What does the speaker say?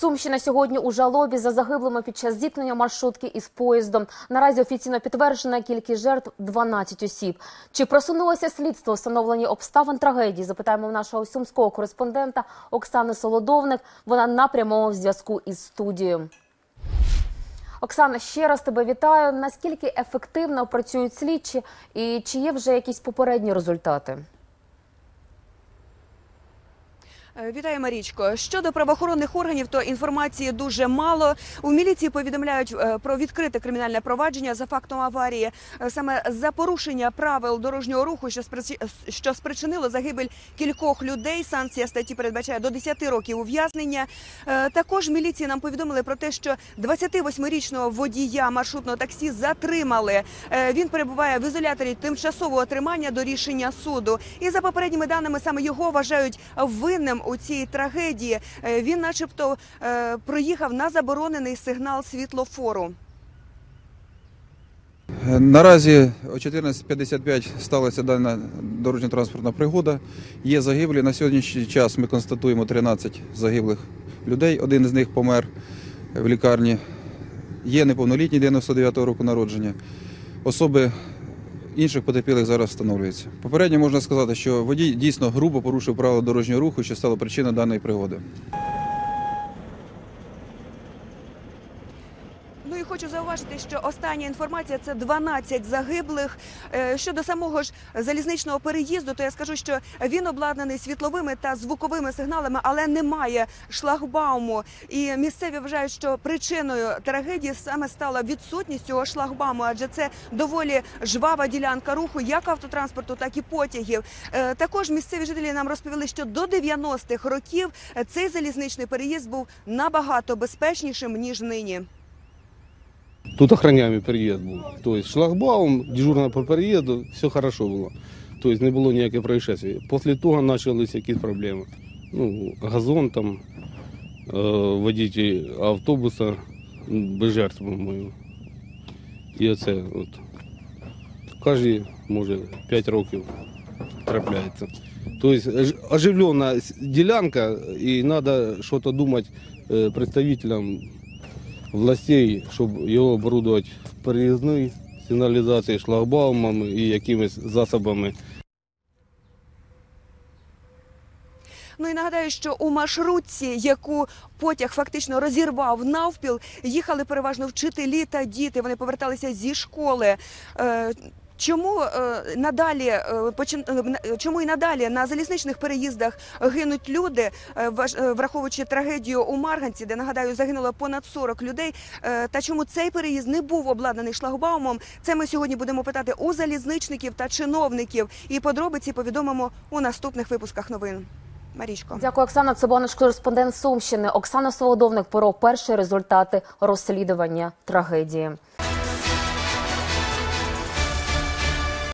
Сумщина сьогодні у жалобі за загиблими під час зіткнення маршрутки із поїздом. Наразі офіційно підтверджена кількість жертв 12 осіб. Чи просунулося слідство у встановленні обставин трагедії? Запитаємо в нашого сумського кореспондента Оксани Солодовник. Вона на прямому зв'язку із студією. Оксана, ще раз тебе вітаю. Наскільки ефективно працюють слідчі, і чи є вже якісь попередні результати? Е, Вітаю, Марічко. Щодо правоохоронних органів, то інформації дуже мало. У міліції повідомляють е, про відкрите кримінальне провадження за фактом аварії, е, саме за порушення правил дорожнього руху, що що спричинило загибель кількох людей. Санкція статті передбачає до 10 років ув'язнення. Також міліції нам повідомили про те, що 28-річного водія маршрутного таксі затримали. Він перебуває в ізоляторі тимчасового тримання до рішення суду. І за попередніми даними саме його вважають винним у цій трагедії. Е, Він, начебто, е, проїхав на заборонений сигнал світлофору. Наразі о 14.55 сталася дана дорожньо-транспортна пригода. Є загиблі. На сьогоднішній час ми констатуємо 13 загиблих людей. Один з них помер в лікарні. Є неповнолітній 99-го року народження. Особи інших потерпілих зараз встановлюється. Попередньо можна сказати, що водій дійсно грубо порушив правила дорожнього руху, що стало причиною даної пригоди. Ну і хочу зауважити, що остання інформація це 12 загиблих. Е, Щодо самого ж залізничного переїзду, то я скажу, що він обладнаний світловими та звуковими сигналами, але немає шлагбауму. І місцеві вважають, що причиною трагедії саме стала відсутність цього шлагбауму, адже це доволі жвава ділянка руху, як автотранспорту, так і потягів. Е, Також місцеві жителі нам розповіли, що до 90-х років цей залізничний переїзд був набагато безпечнішим ніж нині. Тут охраняемый переезд был. То есть шлагбаум, дежурно по переезду, все хорошо было. То есть не було ніяких происшествий. После того почалися якісь проблеми. Ну, газон там, э, водитель автобуса м, без жертв, по-моєму. І оце от. Кожні, може, 5 років трапляється. Тобто ож- оживлена с- ділянка, і треба щось думати е, представителям властей, щоб його оборудувати переїзною сигналізацією, шлагбаумами і якимись засобами Ну і нагадаю, що у маршрутці, яку потяг фактично розірвав навпіл, їхали переважно вчителі та діти. Вони поверталися зі школи. Чому е, надалі е, е, чому і надалі на залізничних переїздах гинуть люди, враховуючи трагедію у Марганці, де нагадаю загинуло понад 40 людей. Та чому цей переїзд не був обладнаний шлагбаумом? Це ми сьогодні будемо питати у залізничників та чиновників. І подробиці повідомимо у наступних випусках новин. Марічко. Дякую, Оксана. Це наш кореспондент Сумщини. Оксана Солодовник про перші результати розслідування трагедії.